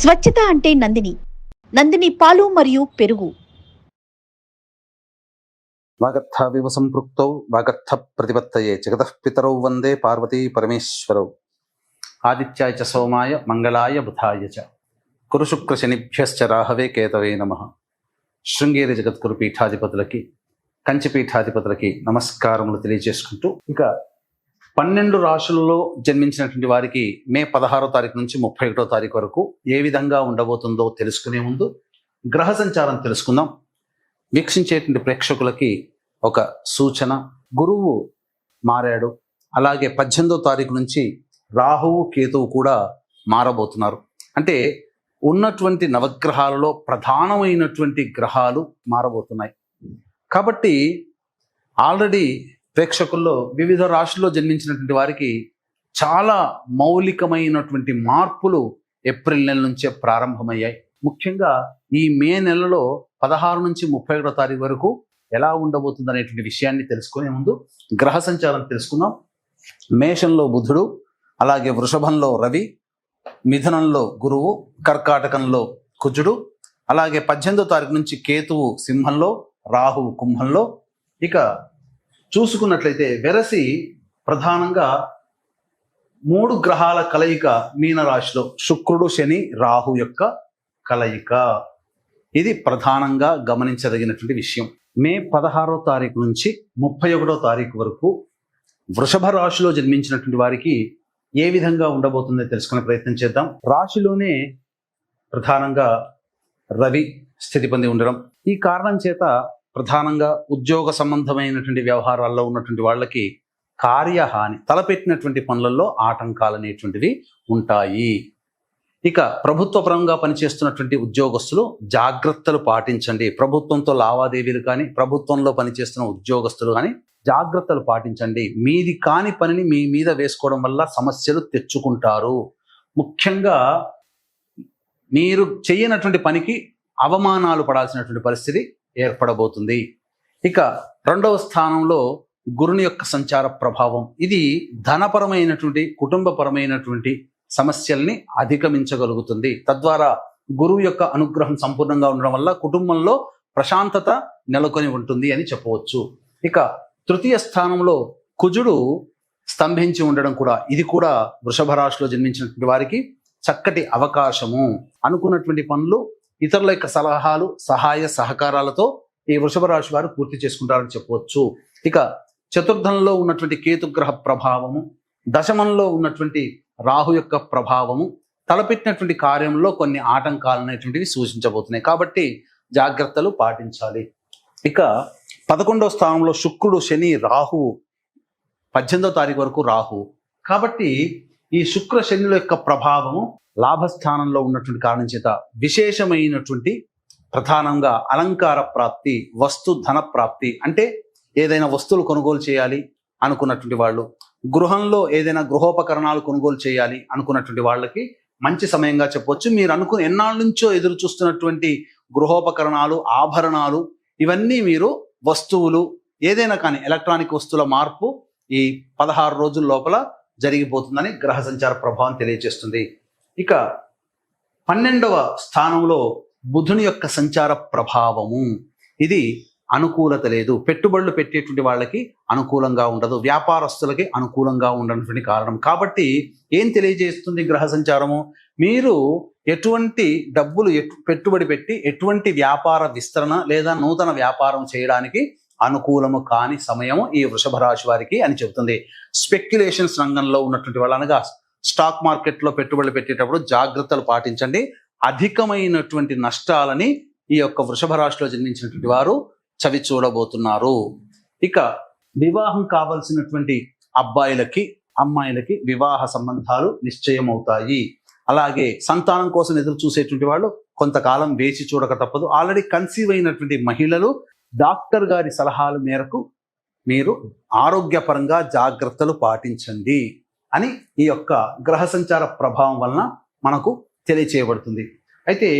స్వచ్ఛత అంటే నందిని. నందిని పాలు మరియు పెరుగు. వాగర్థావివ సంపృక్తౌ వాగర్థ ప్రతిపత్తయే జగతః పితరౌ వందే పార్వతీ పరమేశ్వరౌ. ఆదిత్యాయ చ సోమాయ మంగళాయ బుధాయ చ. కురు శనిభ్యశ్చ రాహవే కేతవే నమ. శృంగేరి జగద్గురు పీఠాధిపతులకి కంచి పీఠాధిపతులకి నమస్కారములు తెలియజేసుకుంటూ ఇక పన్నెండు రాశులలో జన్మించినటువంటి వారికి మే పదహారో తారీఖు నుంచి ముప్పై ఒకటో తారీఖు వరకు ఏ విధంగా ఉండబోతుందో తెలుసుకునే ముందు గ్రహ సంచారం తెలుసుకుందాం. వీక్షించేటువంటి ప్రేక్షకులకి ఒక సూచన. గురువు మారాడు. అలాగే పద్దెనిమిదో తారీఖు నుంచి రాహువు కేతువు కూడా మారబోతున్నారు. అంటే ఉన్నటువంటి నవగ్రహాలలో ప్రధానమైనటువంటి గ్రహాలు మారబోతున్నాయి. కాబట్టి ఆల్రెడీ ప్రేక్షకుల్లో వివిధ రాశుల్లో జన్మించినటువంటి వారికి చాలా మౌలికమైనటువంటి మార్పులు ఏప్రిల్ నెల నుంచే ప్రారంభమయ్యాయి. ముఖ్యంగా ఈ మే నెలలో పదహారు నుంచి ముప్పై ఒకటో తారీఖు వరకు ఎలా ఉండబోతుంది అనేటువంటి విషయాన్ని తెలుసుకునే ముందు గ్రహ సంచారం తెలుసుకుందాం. మేషంలో బుధుడు అలాగే వృషభంలో రవి మిథునంలో గురువు కర్కాటకంలో కుజుడు అలాగే పద్దెనిమిదో తారీఖు నుంచి కేతువు సింహంలో రాహువు కుంభంలో. ఇక చూసుకున్నట్లయితే వెరసి ప్రధానంగా మూడు గ్రహాల కలయిక మీనరాశిలో శుక్రుడు శని రాహు యొక్క కలయిక. ఇది ప్రధానంగా గమనించదగినటువంటి విషయం. మే పదహారో తారీఖు నుంచి ముప్పై ఒకటో తారీఖు వరకు వృషభ రాశిలో జన్మించినటువంటి వారికి ఏ విధంగా ఉండబోతుందో తెలుసుకునే ప్రయత్నం చేద్దాం. రాశిలోనే ప్రధానంగా రవి స్థితి పొంది ఉండడం. ఈ కారణం చేత ప్రధానంగా ఉద్యోగ సంబంధమైనటువంటి వ్యవహారాల్లో ఉన్నటువంటి వాళ్ళకి కార్యహాని తలపెట్టినటువంటి పనులలో ఆటంకాలు అనేటువంటివి ఉంటాయి. ఇక ప్రభుత్వ పరంగా పనిచేస్తున్నటువంటి ఉద్యోగస్తులు జాగ్రత్తలు పాటించండి. ప్రభుత్వంతో లావాదేవీలు కానీ ప్రభుత్వంలో పనిచేస్తున్న ఉద్యోగస్తులు కానీ జాగ్రత్తలు పాటించండి. మీది కాని పనిని మీ మీద వేసుకోవడం వల్ల సమస్యలు తెచ్చుకుంటారు. ముఖ్యంగా మీరు చేయనటువంటి పనికి అవమానాలు పడాల్సినటువంటి పరిస్థితి ఏర్పడబోతుంది. ఇక రెండవ స్థానంలో గురుని యొక్క సంచార ప్రభావం. ఇది ధనపరమైనటువంటి కుటుంబపరమైనటువంటి సమస్యల్ని అధిగమించగలుగుతుంది. తద్వారా గురువు యొక్క అనుగ్రహం సంపూర్ణంగా ఉండడం వల్ల కుటుంబంలో ప్రశాంతత నెలకొని ఉంటుంది అని చెప్పవచ్చు. ఇక తృతీయ స్థానంలో కుజుడు స్తంభించి ఉండడం కూడా ఇది కూడా వృషభ రాశిలో జన్మించినటువంటి వారికి చక్కటి అవకాశము. అనుకున్నటువంటి పనులు ఇతరుల యొక్క సలహాలు సహాయ సహకారాలతో ఈ వృషభ రాశి వారు పూర్తి చేసుకుంటారని చెప్పవచ్చు. ఇక చతుర్థంలో ఉన్నటువంటి కేతుగ్రహ ప్రభావము దశమంలో ఉన్నటువంటి రాహు యొక్క ప్రభావము తలపెట్టినటువంటి కార్యంలో కొన్ని ఆటంకాలు అనేటువంటివి సూచించబోతున్నాయి. కాబట్టి జాగ్రత్తలు పాటించాలి. ఇక పదకొండవ స్థానంలో శుక్రుడు శని రాహు పద్దెనిమిదో తారీఖు వరకు రాహు. కాబట్టి ఈ శుక్ర శనుల యొక్క ప్రభావము లాభస్థానంలో ఉన్నటువంటి కారణం చేత విశేషమైనటువంటి ప్రధానంగా అలంకార ప్రాప్తి వస్తు ధన ప్రాప్తి అంటే ఏదైనా వస్తువులు కొనుగోలు చేయాలి అనుకున్నటువంటి వాళ్ళు గృహంలో ఏదైనా గృహోపకరణాలు కొనుగోలు చేయాలి అనుకున్నటువంటి వాళ్ళకి మంచి సమయంగా చెప్పొచ్చు. మీరు అనుకు ఎన్నాళ్ళ నుంచో ఎదురు చూస్తున్నటువంటి గృహోపకరణాలు ఆభరణాలు ఇవన్నీ మీరు వస్తువులు ఏదైనా కానీ ఎలక్ట్రానిక్ వస్తువుల మార్పు ఈ పదహారు రోజుల లోపల జరిగిపోతుందని గ్రహ సంచార ప్రభావం తెలియజేస్తుంది ఇక పన్నెండవ స్థానంలో బుధుని యొక్క సంచార ప్రభావము. ఇది అనుకూలత లేదు. పెట్టుబడులు పెట్టేటువంటి వాళ్ళకి అనుకూలంగా ఉండదు. వ్యాపారస్తులకి అనుకూలంగా ఉండనటువంటి కారణం. కాబట్టి ఏం తెలియజేస్తుంది గ్రహ సంచారము? మీరు ఎటువంటి డబ్బులు ఎటు పెట్టుబడి పెట్టి ఎటువంటి వ్యాపార విస్తరణ లేదా నూతన వ్యాపారం చేయడానికి అనుకూలము కాని సమయము ఈ వృషభ రాశి వారికి అని చెబుతుంది. స్పెక్యులేషన్స్ రంగంలో ఉన్నటువంటి వాళ్ళు అనగా స్టాక్ మార్కెట్లో పెట్టుబడులు పెట్టేటప్పుడు జాగ్రత్తలు పాటించండి. అధికమైనటువంటి నష్టాలని ఈ యొక్క వృషభ రాశిలో జన్మించినటువంటి వారు చవి చూడబోతున్నారు. ఇక వివాహం కావలసినటువంటి అబ్బాయిలకి అమ్మాయిలకి వివాహ సంబంధాలు నిశ్చయమవుతాయి. అలాగే సంతానం కోసం ఎదురు చూసేటువంటి వాళ్ళు కొంతకాలం వేచి చూడక తప్పదు. ఆల్రెడీ కన్సీవ్ అయినటువంటి మహిళలు డాక్టర్ గారి సలహాల మేరకు మీరు ఆరోగ్యపరంగా జాగ్రత్తలు పాటించండి అని ఈ యొక్క గ్రహ సంచార ప్రభావం వలన మనకు తెలియచేయబడుతుంది. అయితే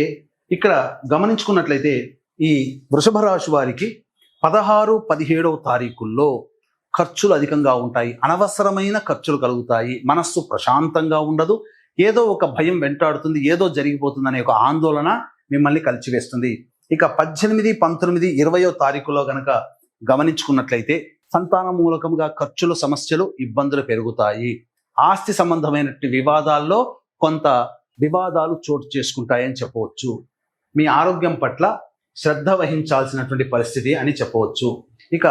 ఇక్కడ గమనించుకున్నట్లయితే ఈ వృషభ రాశి వారికి పదహారు పదిహేడవ తారీఖుల్లో ఖర్చులు అధికంగా ఉంటాయి. అనవసరమైన ఖర్చులు కలుగుతాయి. మనస్సు ప్రశాంతంగా ఉండదు. ఏదో ఒక భయం వెంటాడుతుంది. ఏదో జరిగిపోతుంది అనే ఒక ఆందోళన మిమ్మల్ని కలిచివేస్తుంది. ఇక పద్దెనిమిది పంతొమ్మిది ఇరవయో తారీఖులో గనక గమనించుకున్నట్లయితే సంతాన మూలకంగా ఖర్చులు సమస్యలు ఇబ్బందులు పెరుగుతాయి. ఆస్తి సంబంధమైనటువంటి వివాదాల్లో కొంత వివాదాలు చోటు చేసుకుంటాయని చెప్పవచ్చు. మీ ఆరోగ్యం పట్ల శ్రద్ధ వహించాల్సినటువంటి పరిస్థితి అని చెప్పవచ్చు. ఇక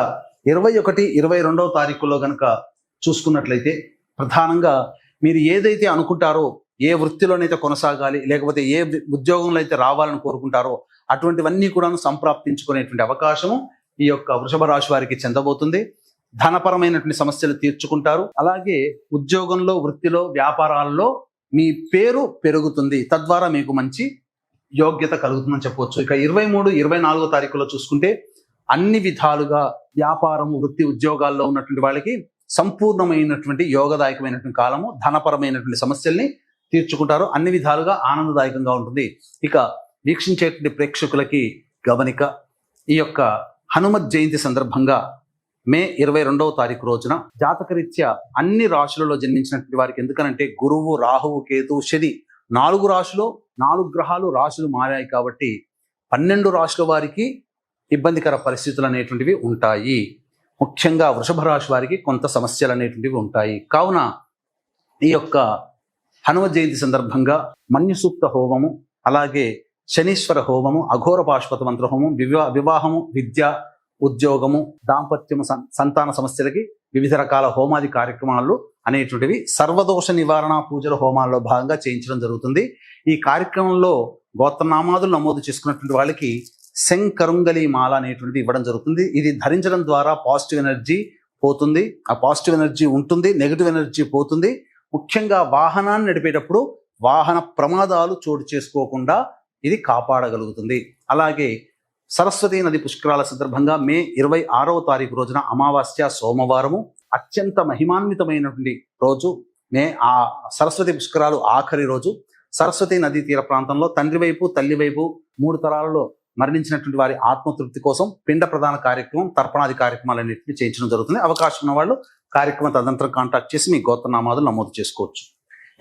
ఇరవై ఒకటి ఇరవై రెండవ తారీఖులో గనక చూసుకున్నట్లయితే ప్రధానంగా మీరు ఏదైతే అనుకుంటారో ఏ వృత్తిలోనైతే కొనసాగాలి లేకపోతే ఏ ఉద్యోగంలో అయితే రావాలని కోరుకుంటారో అటువంటివన్నీ కూడా సంప్రాప్తించుకునేటువంటి అవకాశము ఈ యొక్క వృషభ రాశి వారికి చెందబోతుంది. ధనపరమైనటువంటి సమస్యలు తీర్చుకుంటారు. అలాగే ఉద్యోగంలో వృత్తిలో వ్యాపారాల్లో మీ పేరు పెరుగుతుంది. తద్వారా మీకు మంచి యోగ్యత కలుగుతుందని చెప్పవచ్చు. ఇక ఇరవై మూడు ఇరవై నాలుగో తారీఖులో చూసుకుంటే అన్ని విధాలుగా వ్యాపారం వృత్తి ఉద్యోగాల్లో ఉన్నటువంటి వాళ్ళకి సంపూర్ణమైనటువంటి యోగదాయకమైనటువంటి కాలము ధనపరమైనటువంటి సమస్యల్ని తీర్చుకుంటారు అన్ని విధాలుగా ఆనందదాయకంగా ఉంటుంది. ఇక వీక్షించేటువంటి ప్రేక్షకులకి గమనిక ఈ యొక్క హనుమత్ జయంతి సందర్భంగా మే ఇరవై రెండవ తారీఖు రోజున జాతకరీత్యా అన్ని రాశులలో జన్మించినటువంటి వారికి ఎందుకనంటే గురువు రాహువు కేతు శని నాలుగు రాశులు నాలుగు గ్రహాలు రాశులు మారాయి కాబట్టి పన్నెండు రాశుల వారికి ఇబ్బందికర పరిస్థితులు అనేటువంటివి ఉంటాయి. ముఖ్యంగా వృషభ రాశి వారికి కొంత సమస్యలు అనేటువంటివి ఉంటాయి. కావున ఈ యొక్క హనుమ జయంతి సందర్భంగా మన్యుసూక్త హోమము అలాగే శనీశ్వర హోమము అఘోర పాశ్వత మంత్ర హోమం వివా వివాహము విద్య ఉద్యోగము దాంపత్యము సంతాన సమస్యలకి వివిధ రకాల హోమాది కార్యక్రమాలు అనేటువంటివి సర్వదోష నివారణ పూజల హోమాల్లో భాగంగా చేయించడం జరుగుతుంది. ఈ కార్యక్రమంలో గోత్రనామాదులు నమోదు చేసుకున్నటువంటి వాళ్ళకి శంకరుంగలి మాల అనేటువంటిది ఇవ్వడం జరుగుతుంది. ఇది ధరించడం ద్వారా పాజిటివ్ ఎనర్జీ పోతుంది. ఆ పాజిటివ్ ఎనర్జీ ఉంటుంది నెగిటివ్ ఎనర్జీ పోతుంది. ముఖ్యంగా వాహనాన్ని నడిపేటప్పుడు వాహన ప్రమాదాలు చోటు చేసుకోకుండా ఇది కాపాడగలుగుతుంది. అలాగే సరస్వతి నది పుష్కరాల సందర్భంగా మే ఇరవై ఆరవ తారీఖు రోజున అమావాస్య సోమవారము అత్యంత మహిమాన్వితమైనటువంటి రోజు. మే ఆ సరస్వతి పుష్కరాలు ఆఖరి రోజు. సరస్వతి నదీ తీర ప్రాంతంలో తండ్రి వైపు తల్లి వైపు మూడు తరాలలో మరణించినటువంటి వారి ఆత్మతృప్తి కోసం పిండ ప్రధాన కార్యక్రమం తర్పణాది కార్యక్రమాలన్నింటినీ చేయించడం జరుగుతుంది. అవకాశం ఉన్న వాళ్ళు కార్యక్రమం తదనంతరం కాంటాక్ట్ చేసి మీ గోత్రనామాదులు నమోదు చేసుకోవచ్చు.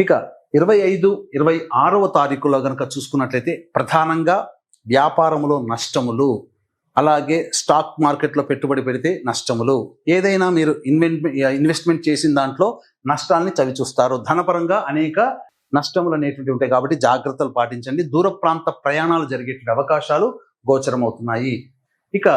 ఇక ఇరవై ఐదు ఇరవై ఆరవ తారీఖులో కనుక చూసుకున్నట్లయితే ప్రధానంగా వ్యాపారములో నష్టములు అలాగే స్టాక్ మార్కెట్లో పెట్టుబడి పెడితే నష్టములు. ఏదైనా మీరు ఇన్వెస్ట్మెంట్ ఇన్వెస్ట్మెంట్ చేసిన దాంట్లో నష్టాల్ని చవి చూస్తారు ధనపరంగా అనేక నష్టములు అనేటువంటివి ఉంటాయి కాబట్టి జాగ్రత్తలు పాటించండి. దూర ప్రాంత ప్రయాణాలు జరిగేటువంటి అవకాశాలు గోచరమవుతున్నాయి. ఇక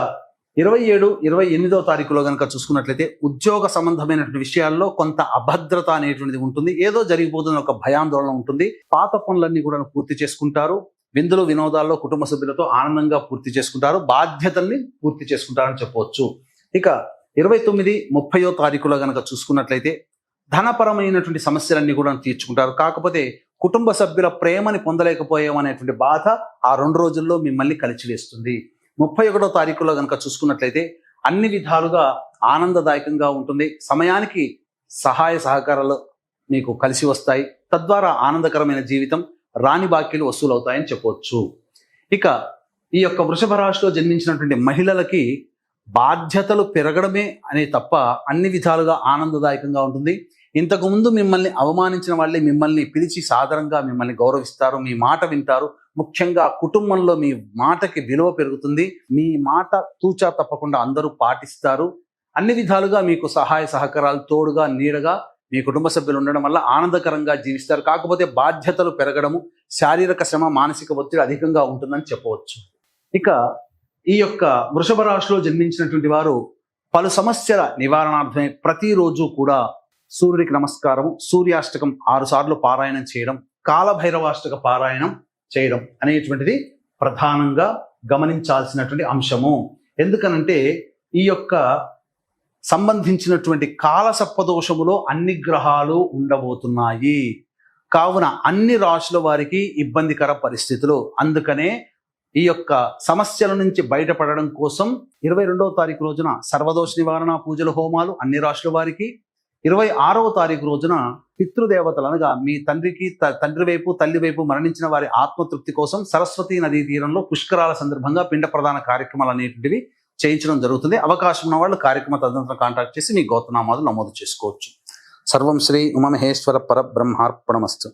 ఇరవై ఏడు ఇరవై ఎనిమిదో తారీఖులో కనుక చూసుకున్నట్లయితే ఉద్యోగ సంబంధమైనటువంటి విషయాల్లో కొంత అభద్రత అనేటువంటిది ఉంటుంది. ఏదో జరిగిపోతున్న ఒక భయాందోళన ఉంటుంది. పాత పనులన్నీ కూడా పూర్తి చేసుకుంటారు. విందులు వినోదాల్లో కుటుంబ సభ్యులతో ఆనందంగా పూర్తి చేసుకుంటారు. బాధ్యతల్ని పూర్తి చేసుకుంటారని చెప్పవచ్చు. ఇక ఇరవై తొమ్మిది ముప్పయో తారీఖులో కనుక చూసుకున్నట్లయితే ధనపరమైనటువంటి సమస్యలన్నీ కూడా తీర్చుకుంటారు. కాకపోతే కుటుంబ సభ్యుల ప్రేమని పొందలేకపోయామనేటువంటి బాధ ఆ రెండు రోజుల్లో మిమ్మల్ని కలిచివేస్తుంది. ముప్పై ఒకటో తారీఖులో కనుక చూసుకున్నట్లయితే అన్ని విధాలుగా ఆనందదాయకంగా ఉంటుంది. సమయానికి సహాయ సహకారాలు మీకు కలిసి వస్తాయి. తద్వారా ఆనందకరమైన జీవితం రాని బాకీలు వసూలవుతాయని చెప్పవచ్చు ఇక ఈ యొక్క వృషభ రాశిలో జన్మించినటువంటి మహిళలకి బాధ్యతలు పెరగడమే అనే తప్ప అన్ని విధాలుగా ఆనందదాయకంగా ఉంటుంది. ఇంతకుముందు మిమ్మల్ని అవమానించిన వాళ్ళే మిమ్మల్ని పిలిచి సాదరంగా మిమ్మల్ని గౌరవిస్తారు మీ మాట వింటారు. ముఖ్యంగా కుటుంబంలో మీ మాటకి విలువ పెరుగుతుంది. మీ మాట తూచా తప్పకుండా అందరూ పాటిస్తారు. అన్ని విధాలుగా మీకు సహాయ సహకారాలు తోడుగా నీడగా మీ కుటుంబ సభ్యులు ఉండడం వల్ల ఆనందకరంగా జీవిస్తారు. కాకపోతే బాధ్యతలు పెరగడము శారీరక శ్రమ మానసిక ఒత్తిడి అధికంగా ఉంటుందని చెప్పవచ్చు. ఇక ఈ యొక్క వృషభ రాశిలో జన్మించినటువంటి వారు పలు సమస్యల నివారణార్థమే ప్రతిరోజు కూడా సూర్యుడికి నమస్కారం సూర్యాష్టకం ఆరు సార్లు పారాయణం చేయడం కాలభైరవాష్టక పారాయణం చేయడం అనేటువంటిది ప్రధానంగా గమనించాల్సినటువంటి అంశము. ఎందుకనంటే ఈ యొక్క సంబంధించినటువంటి కాల సప్పదోషములో అన్ని గ్రహాలు ఉండబోతున్నాయి. కావున అన్ని రాశుల వారికి ఇబ్బందికర పరిస్థితులు. అందుకనే ఈ యొక్క సమస్యల నుంచి బయటపడడం కోసం ఇరవై రెండవ తారీఖు రోజున సర్వదోష నివారణ పూజల హోమాలు అన్ని రాష్ట్రాల వారికి. ఇరవై ఆరవ తారీఖు రోజున పితృదేవతలు అనగా మీ తండ్రికి త- తండ్రి వైపు తల్లి వైపు మరణించిన వారి ఆత్మతృప్తి కోసం సరస్వతి నదీ తీరంలో పుష్కరాల సందర్భంగా పిండ ప్రధాన కార్యక్రమాలు అనేటువంటివి చేయించడం జరుగుతుంది. అవకాశం ఉన్న వాళ్ళు కార్యక్రమ తదనంతరం కాంటాక్ట్ చేసి మీ గోతనామాలు నమోదు చేసుకోవచ్చు. సర్వం శ్రీ ఉమమహేశ్వర పరబ్రహ్మార్పణమస్తు.